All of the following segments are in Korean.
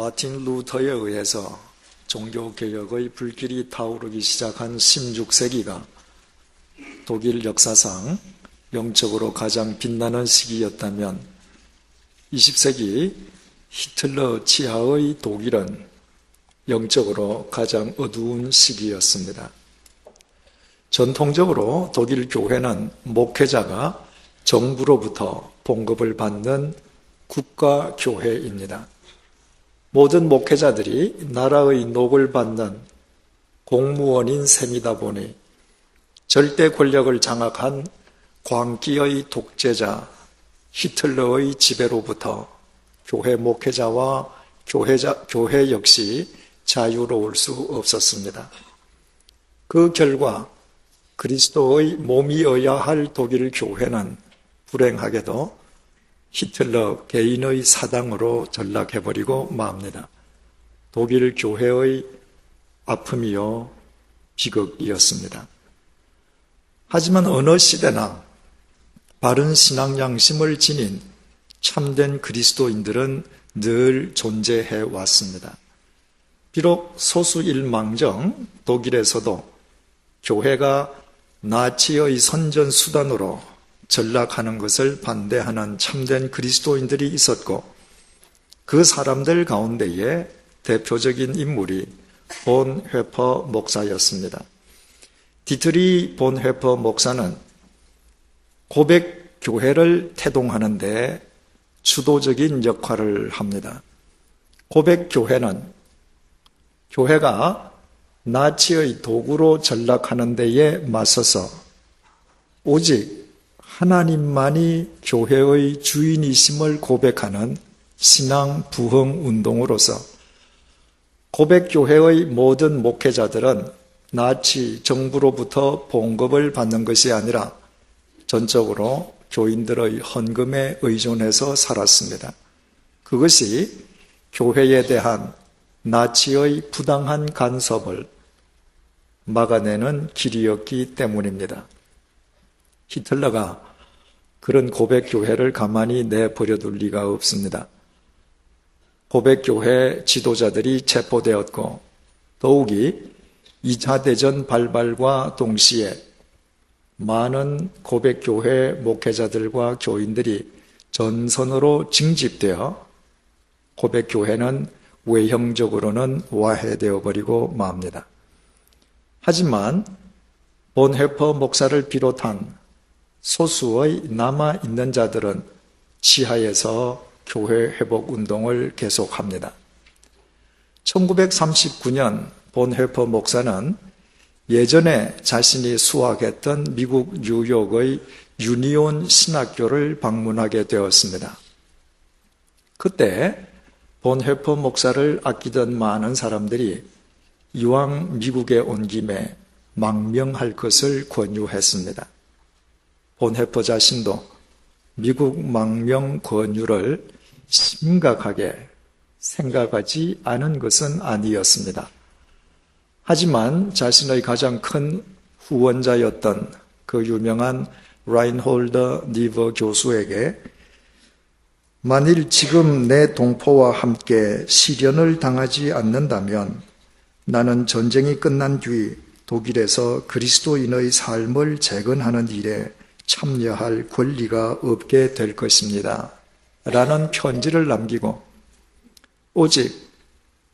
마틴 루터에 의해서 종교개혁의 불길이 타오르기 시작한 16세기가 독일 역사상 영적으로 가장 빛나는 시기였다면 20세기 히틀러 치하의 독일은 영적으로 가장 어두운 시기였습니다. 전통적으로 독일 교회는 목회자가 정부로부터 봉급을 받는 국가교회입니다. 모든 목회자들이 나라의 녹을 받는 공무원인 셈이다 보니 절대 권력을 장악한 광기의 독재자 히틀러의 지배로부터 교회 목회자와 교회자, 교회 역시 자유로울 수 없었습니다. 그 결과 그리스도의 몸이어야 할 독일 교회는 불행하게도 히틀러 개인의 사당으로 전락해버리고 맙니다. 독일 교회의 아픔이요, 비극이었습니다. 하지만 어느 시대나 바른 신앙 양심을 지닌 참된 그리스도인들은 늘 존재해 왔습니다. 비록 소수일망정 독일에서도 교회가 나치의 선전 수단으로 전락하는 것을 반대하는 참된 그리스도인들이 있었고 그 사람들 가운데에 대표적인 인물이 본 회퍼 목사였습니다. 디트리 본 회퍼 목사는 고백 교회를 태동하는데 주도적인 역할을 합니다. 고백 교회는 교회가 나치의 도구로 전락하는 데에 맞서서 오직 하나님만이 교회의 주인이심을 고백하는 신앙 부흥 운동으로서 고백교회의 모든 목회자들은 나치 정부로부터 봉급을 받는 것이 아니라 전적으로 교인들의 헌금에 의존해서 살았습니다. 그것이 교회에 대한 나치의 부당한 간섭을 막아내는 길이었기 때문입니다. 히틀러가 그런 고백교회를 가만히 내버려둘 리가 없습니다. 고백교회 지도자들이 체포되었고 더욱이 2차 대전 발발과 동시에 많은 고백교회 목회자들과 교인들이 전선으로 징집되어 고백교회는 외형적으로는 와해되어 버리고 맙니다. 하지만 본헤퍼 목사를 비롯한 소수의 남아있는 자들은 지하에서 교회 회복 운동을 계속합니다. 1939년 본헤퍼 목사는 예전에 자신이 수학했던 미국 뉴욕의 유니온 신학교를 방문하게 되었습니다. 그때 본헤퍼 목사를 아끼던 많은 사람들이 이왕 미국에 온 김에 망명할 것을 권유했습니다. 본해퍼 자신도 미국 망명 권유를 심각하게 생각하지 않은 것은 아니었습니다. 하지만 자신의 가장 큰 후원자였던 그 유명한 라인홀더 니버 교수에게 만일 지금 내 동포와 함께 시련을 당하지 않는다면 나는 전쟁이 끝난 뒤 독일에서 그리스도인의 삶을 재건하는 일에 참여할 권리가 없게 될 것입니다. 라는 편지를 남기고 오직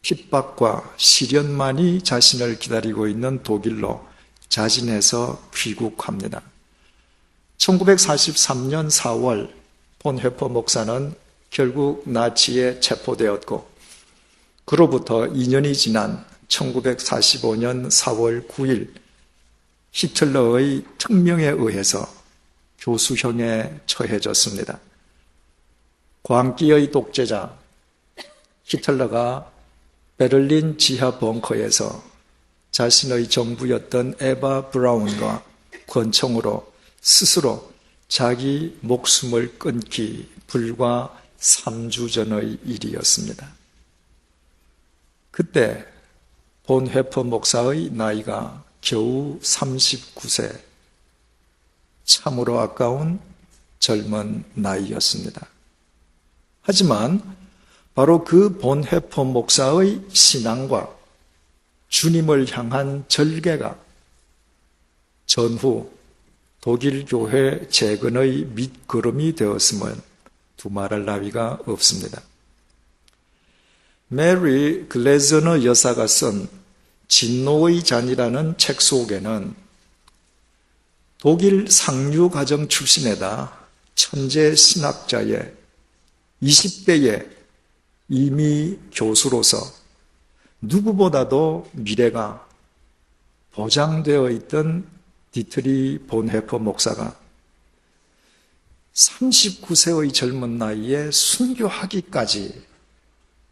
핍박과 시련만이 자신을 기다리고 있는 독일로 자진해서 귀국합니다. 1943년 4월 본 헤퍼 목사는 결국 나치에 체포되었고 그로부터 2년이 지난 1945년 4월 9일 히틀러의 특명에 의해서 교수형에 처해졌습니다. 광기의 독재자 히틀러가 베를린 지하 벙커에서 자신의 정부였던 에바 브라운과 권총으로 스스로 자기 목숨을 끊기 불과 3주 전의 일이었습니다. 그때 본 회퍼 목사의 나이가 겨우 39세, 참으로 아까운 젊은 나이였습니다. 하지만 바로 그 본회포 목사의 신앙과 주님을 향한 절개가 전후 독일 교회 재건의 밑거름이 되었음은 두말할 나위가 없습니다. 메리 글레저너 여사가 쓴 진노의 잔이라는 책 속에는 독일 상류 가정 출신에다 천재 신학자의 20대에 이미 교수로서 누구보다도 미래가 보장되어 있던 디트리 본헤퍼 목사가 39세의 젊은 나이에 순교하기까지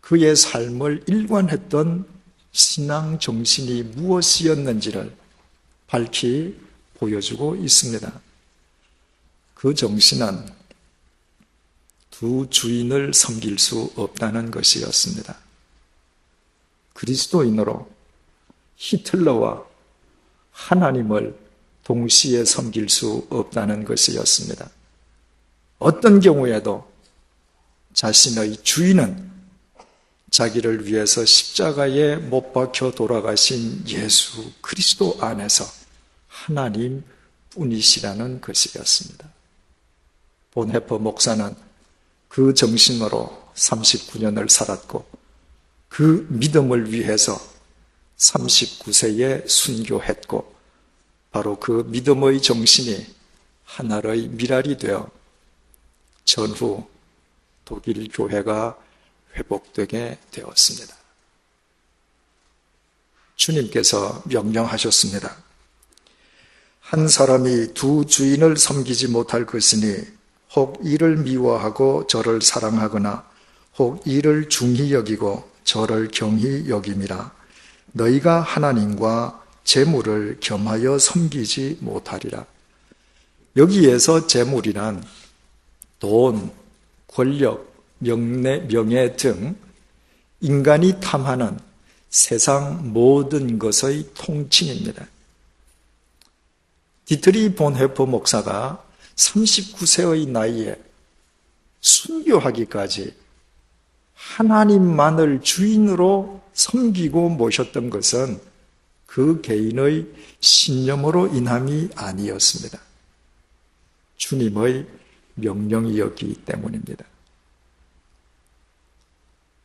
그의 삶을 일관했던 신앙 정신이 무엇이었는지를 밝히 보여주고 있습니다. 그 정신은 두 주인을 섬길 수 없다는 것이었습니다. 그리스도인으로 히틀러와 하나님을 동시에 섬길 수 없다는 것이었습니다. 어떤 경우에도 자신의 주인은 자기를 위해서 십자가에 못 박혀 돌아가신 예수 그리스도 안에서 하나님 뿐이시라는 것이었습니다. 본해퍼 목사는 그 정신으로 39년을 살았고 그 믿음을 위해서 39세에 순교했고 바로 그 믿음의 정신이 하나의 미랄이 되어 전후 독일 교회가 회복되게 되었습니다. 주님께서 명령하셨습니다. 한 사람이 두 주인을 섬기지 못할 것이니 혹 이를 미워하고 저를 사랑하거나 혹 이를 중히 여기고 저를 경히 여김이라 너희가 하나님과 재물을 겸하여 섬기지 못하리라. 여기에서 재물이란 돈, 권력, 명예, 명예 등 인간이 탐하는 세상 모든 것의 통칭입니다. 디트리 본 헤퍼 목사가 39세의 나이에 순교하기까지 하나님만을 주인으로 섬기고 모셨던 것은 그 개인의 신념으로 인함이 아니었습니다. 주님의 명령이었기 때문입니다.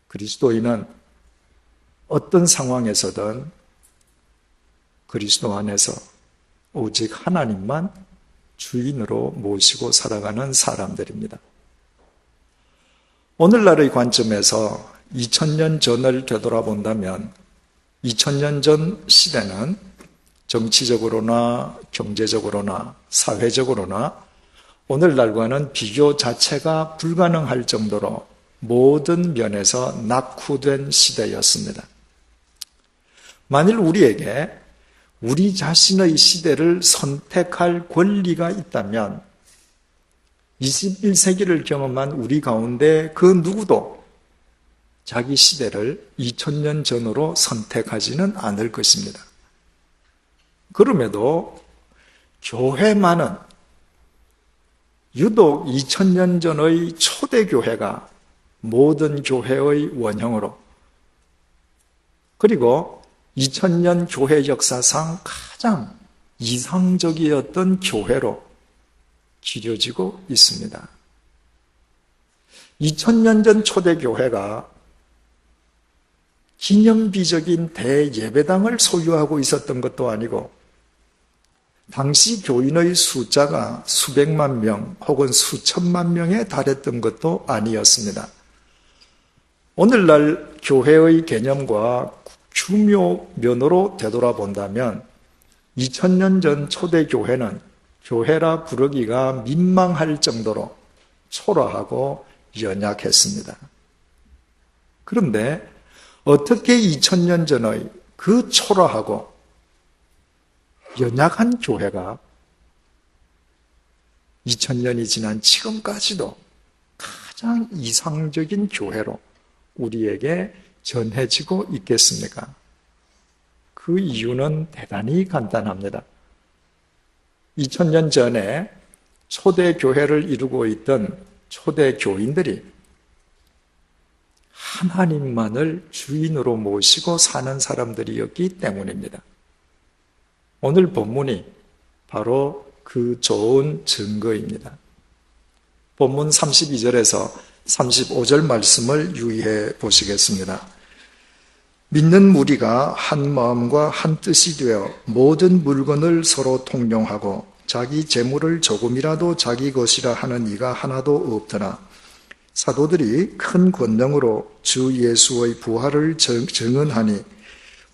그리스도인은 어떤 상황에서든 그리스도 안에서 오직 하나님만 주인으로 모시고 살아가는 사람들입니다. 오늘날의 관점에서 2000년 전을 되돌아본다면 2000년 전 시대는 정치적으로나 경제적으로나 사회적으로나 오늘날과는 비교 자체가 불가능할 정도로 모든 면에서 낙후된 시대였습니다. 만일 우리에게 우리 자신의 시대를 선택할 권리가 있다면 21세기를 경험한 우리 가운데 그 누구도 자기 시대를 2000년 전으로 선택하지는 않을 것입니다. 그럼에도 교회만은 유독 2000년 전의 초대교회가 모든 교회의 원형으로 그리고 2000년 교회 역사상 가장 이상적이었던 교회로 기려지고 있습니다. 2000년 전 초대교회가 기념비적인 대예배당을 소유하고 있었던 것도 아니고 당시 교인의 숫자가 수백만 명 혹은 수천만 명에 달했던 것도 아니었습니다. 오늘날 교회의 개념과 규모 면으로 되돌아본다면 2000년 전 초대 교회는 교회라 부르기가 민망할 정도로 초라하고 연약했습니다. 그런데 어떻게 2000년 전의 그 초라하고 연약한 교회가 2000년이 지난 지금까지도 가장 이상적인 교회로 우리에게 전해지고 있겠습니까? 그 이유는 대단히 간단합니다. 2000년 전에 초대 교회를 이루고 있던 초대 교인들이 하나님만을 주인으로 모시고 사는 사람들이었기 때문입니다. 오늘 본문이 바로 그 좋은 증거입니다. 본문 32절에서 35절 말씀을 유의해 보시겠습니다. 믿는 무리가 한 마음과 한 뜻이 되어 모든 물건을 서로 통용하고 자기 재물을 조금이라도 자기 것이라 하는 이가 하나도 없더나 사도들이 큰 권능으로 주 예수의 부활을 증언하니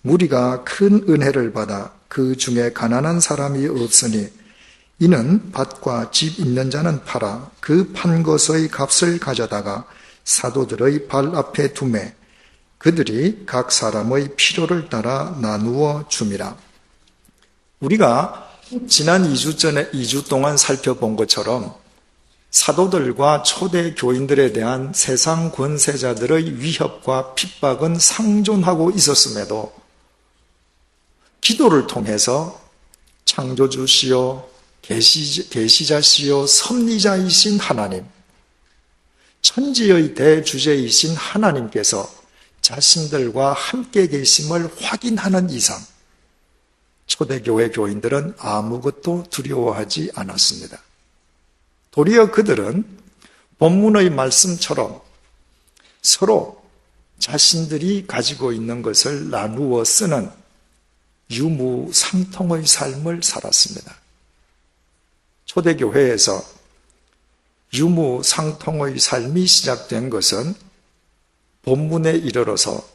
무리가 큰 은혜를 받아 그 중에 가난한 사람이 없으니 이는 밭과 집 있는 자는 팔아 그 판 것의 값을 가져다가 사도들의 발 앞에 두매 그들이 각 사람의 필요를 따라 나누어 줌이라. 우리가 지난 2주 전에 2주 동안 살펴본 것처럼 사도들과 초대 교인들에 대한 세상 권세자들의 위협과 핍박은 상존하고 있었음에도 기도를 통해서 창조주시 요 계시자시요 섭리자이신 하나님 천지의 대주제이신 하나님께서 자신들과 함께 계심을 확인하는 이상 초대교회 교인들은 아무것도 두려워하지 않았습니다. 도리어 그들은 본문의 말씀처럼 서로 자신들이 가지고 있는 것을 나누어 쓰는 유무상통의 삶을 살았습니다. 초대교회에서 유무상통의 삶이 시작된 것은 본문에 이르러서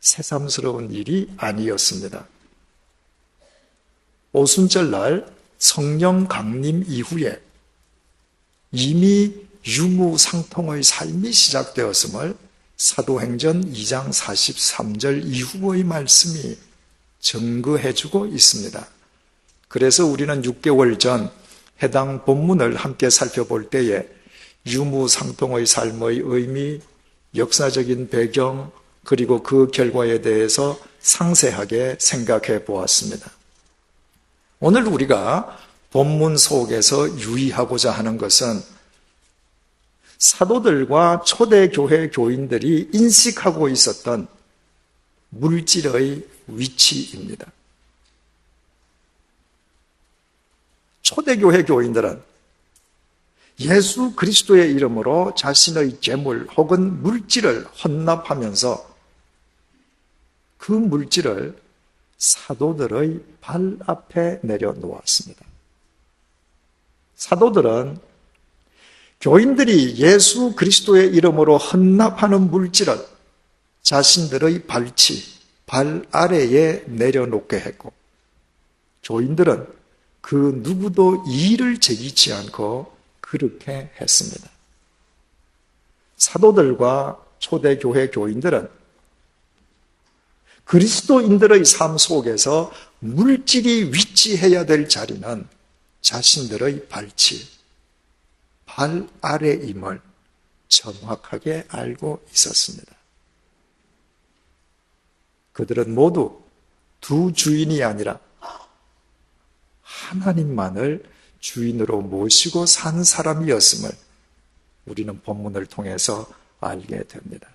새삼스러운 일이 아니었습니다. 오순절날 성령 강림 이후에 이미 유무상통의 삶이 시작되었음을 사도행전 2장 43절 이후의 말씀이 증거해주고 있습니다. 그래서 우리는 6개월 전 해당 본문을 함께 살펴볼 때에 유무상통의 삶의 의미, 역사적인 배경, 그리고 그 결과에 대해서 상세하게 생각해 보았습니다. 오늘 우리가 본문 속에서 유의하고자 하는 것은 사도들과 초대교회 교인들이 인식하고 있었던 물질의 위치입니다. 초대교회 교인들은 예수 그리스도의 이름으로 자신의 재물 혹은 물질을 헌납하면서 그 물질을 사도들의 발 앞에 내려놓았습니다. 사도들은 교인들이 예수 그리스도의 이름으로 헌납하는 물질을 자신들의 발치, 발 아래에 내려놓게 했고, 교인들은 그 누구도 이의를 제기치 않고 그렇게 했습니다. 사도들과 초대교회 교인들은 그리스도인들의 삶 속에서 물질이 위치해야 될 자리는 자신들의 발치, 발 아래임을 정확하게 알고 있었습니다. 그들은 모두 두 주인이 아니라 하나님만을 주인으로 모시고 산 사람이었음을 우리는 본문을 통해서 알게 됩니다.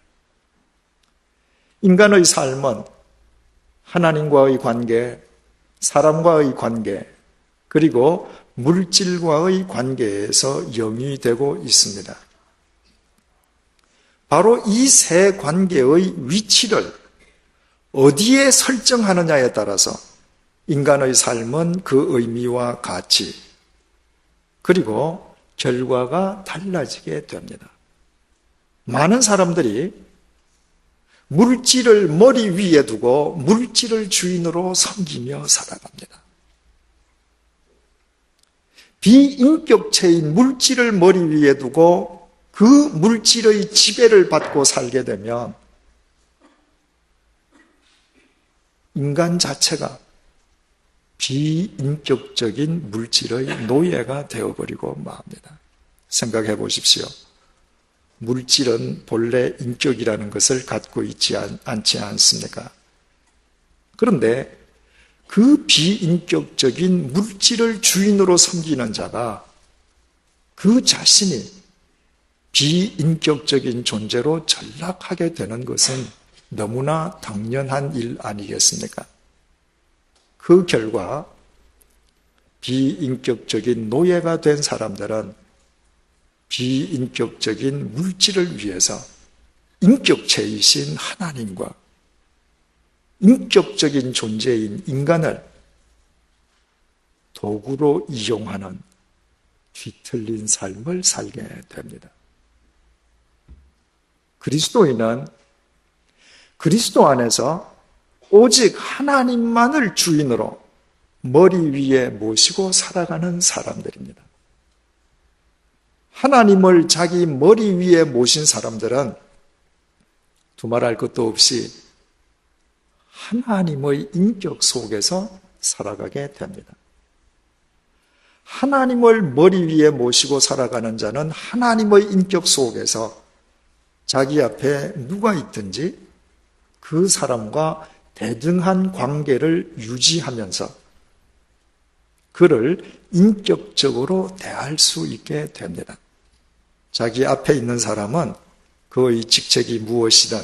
인간의 삶은 하나님과의 관계, 사람과의 관계, 그리고 물질과의 관계에서 영이 되고 있습니다. 바로 이 세 관계의 위치를 어디에 설정하느냐에 따라서 인간의 삶은 그 의미와 가치, 그리고 결과가 달라지게 됩니다. 많은 사람들이 물질을 머리 위에 두고 물질을 주인으로 섬기며 살아갑니다. 비인격체인 물질을 머리 위에 두고 그 물질의 지배를 받고 살게 되면 인간 자체가 비인격적인 물질의 노예가 되어버리고 맙니다. 생각해 보십시오. 물질은 본래 인격이라는 것을 갖고 있지 않 지 않습니까? 그런데 그 비인격적인 물질을 주인으로 섬기는 자가 그 자신이 비인격적인 존재로 전락하게 되는 것은 너무나 당연한 일 아니겠습니까? 그 결과 비인격적인 노예가 된 사람들은 비인격적인 물질을 위해서 인격체이신 하나님과 인격적인 존재인 인간을 도구로 이용하는 뒤틀린 삶을 살게 됩니다. 그리스도인은 그리스도 안에서 오직 하나님만을 주인으로 머리 위에 모시고 살아가는 사람들입니다. 하나님을 자기 머리 위에 모신 사람들은 두말할 것도 없이 하나님의 인격 속에서 살아가게 됩니다. 하나님을 머리 위에 모시고 살아가는 자는 하나님의 인격 속에서 자기 앞에 누가 있든지 그 사람과 대등한 관계를 유지하면서 그를 인격적으로 대할 수 있게 됩니다. 자기 앞에 있는 사람은 그의 직책이 무엇이든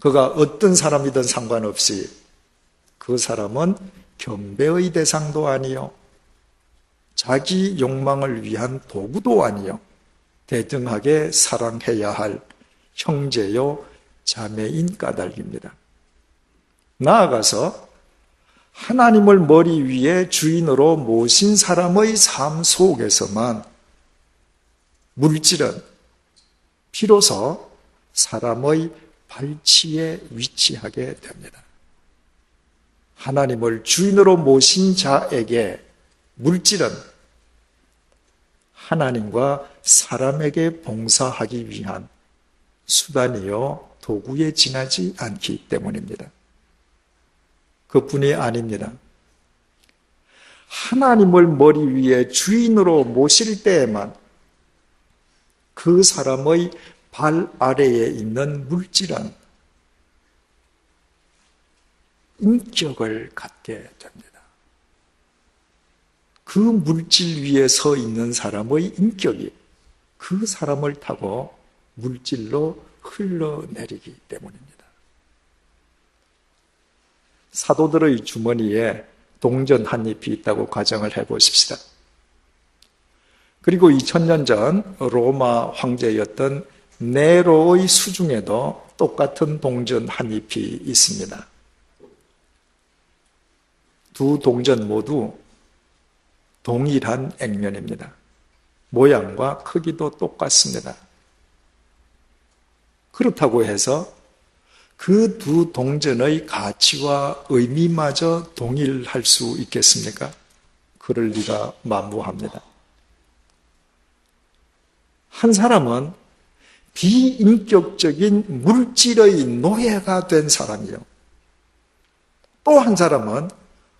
그가 어떤 사람이든 상관없이 그 사람은 경배의 대상도 아니요. 자기 욕망을 위한 도구도 아니요. 대등하게 사랑해야 할 형제요, 자매인 까닭입니다. 나아가서 하나님을 머리 위에 주인으로 모신 사람의 삶 속에서만 물질은 비로소 사람의 발치에 위치하게 됩니다. 하나님을 주인으로 모신 자에게 물질은 하나님과 사람에게 봉사하기 위한 수단이요 도구에 지나지 않기 때문입니다. 그뿐이 아닙니다. 하나님을 머리 위에 주인으로 모실 때에만 그 사람의 발 아래에 있는 물질은 인격을 갖게 됩니다. 그 물질 위에 서 있는 사람의 인격이 그 사람을 타고 물질로 흘러내리기 때문입니다. 사도들의 주머니에 동전 한 잎이 있다고 가정을 해 보십시다. 그리고 2000년 전 로마 황제였던 네로의 수중에도 똑같은 동전 한 잎이 있습니다. 두 동전 모두 동일한 액면입니다. 모양과 크기도 똑같습니다. 그렇다고 해서 그 두 동전의 가치와 의미마저 동일할 수 있겠습니까? 그럴 리가 만무합니다. 한 사람은 비인격적인 물질의 노예가 된 사람이요. 또 한 사람은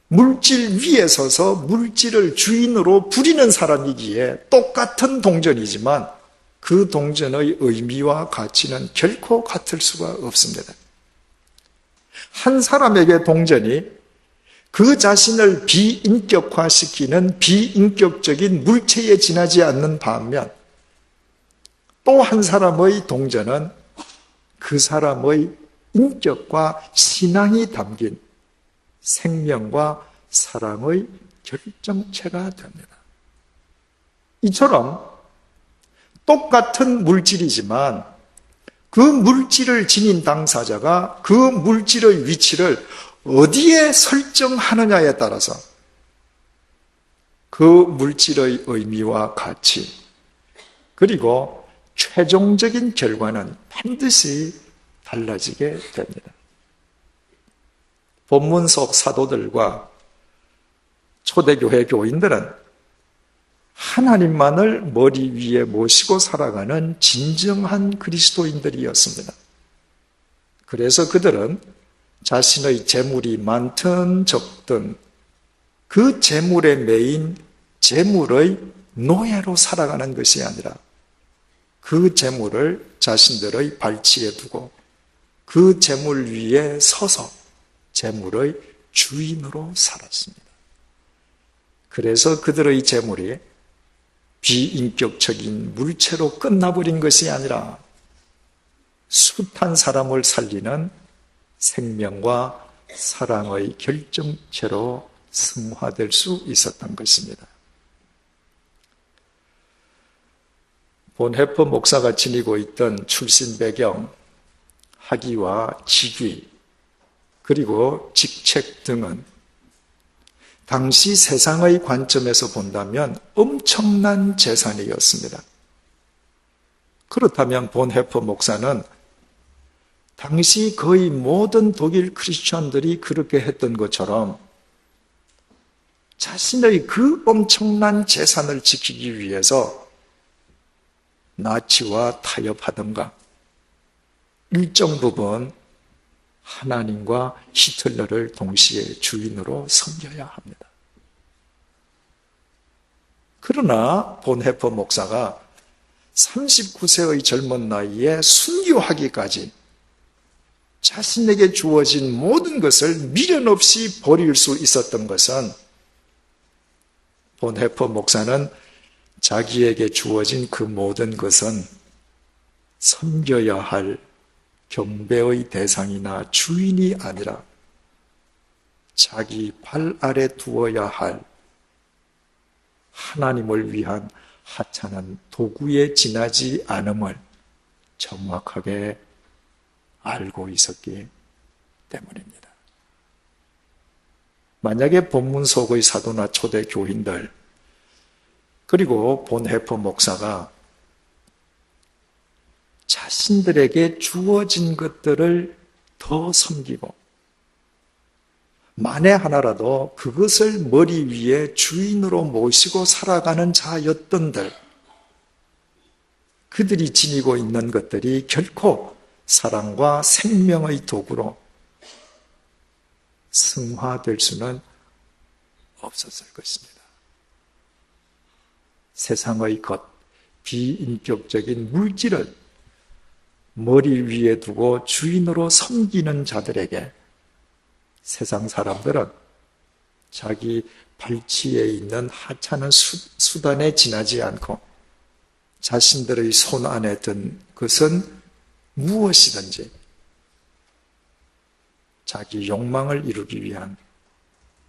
물질 위에 서서 물질을 주인으로 부리는 사람이기에 똑같은 동전이지만 그 동전의 의미와 가치는 결코 같을 수가 없습니다. 한 사람에게 동전이 그 자신을 비인격화시키는 비인격적인 물체에 지나지 않는 반면 또 한 사람의 동전은 그 사람의 인격과 신앙이 담긴 생명과 사랑의 결정체가 됩니다. 이처럼 똑같은 물질이지만 그 물질을 지닌 당사자가 그 물질의 위치를 어디에 설정하느냐에 따라서 그 물질의 의미와 가치, 그리고 최종적인 결과는 반드시 달라지게 됩니다. 본문 속 사도들과 초대교회 교인들은 하나님만을 머리 위에 모시고 살아가는 진정한 그리스도인들이었습니다. 그래서 그들은 자신의 재물이 많든 적든 그 재물에 매인 재물의 노예로 살아가는 것이 아니라 그 재물을 자신들의 발치에 두고 그 재물 위에 서서 재물의 주인으로 살았습니다. 그래서 그들의 재물이 비인격적인 물체로 끝나버린 것이 아니라 숱한 사람을 살리는 생명과 사랑의 결정체로 승화될 수 있었던 것입니다. 본 해퍼 목사가 지니고 있던 출신 배경, 학위와 직위, 그리고 직책 등은 당시 세상의 관점에서 본다면 엄청난 재산이었습니다. 그렇다면 본 해퍼 목사는 당시 거의 모든 독일 크리스천들이 그렇게 했던 것처럼 자신의 그 엄청난 재산을 지키기 위해서 나치와 타협하던가 일정 부분 하나님과 히틀러를 동시에 주인으로 섬겨야 합니다. 그러나 본해퍼 목사가 39세의 젊은 나이에 순교하기까지 자신에게 주어진 모든 것을 미련 없이 버릴 수 있었던 것은 본해퍼 목사는 자기에게 주어진 그 모든 것은 섬겨야 할 경배의 대상이나 주인이 아니라 자기 발 아래 두어야 할 하나님을 위한 하찮은 도구에 지나지 않음을 정확하게 알고 있었기 때문입니다. 만약에 본문 속의 사도나 초대 교인들, 그리고 본 해퍼 목사가 자신들에게 주어진 것들을 더 섬기고, 만에 하나라도 그것을 머리 위에 주인으로 모시고 살아가는 자였던들, 그들이 지니고 있는 것들이 결코 사랑과 생명의 도구로 승화될 수는 없었을 것입니다. 세상의 것, 비인격적인 물질을 머리 위에 두고 주인으로 섬기는 자들에게 세상 사람들은 자기 발치에 있는 하찮은 수, 단에 지나지 않고 자신들의 손 안에 든 것은 무엇이든지 자기 욕망을 이루기 위한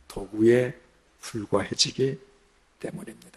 도구에 불과해지기 때문입니다.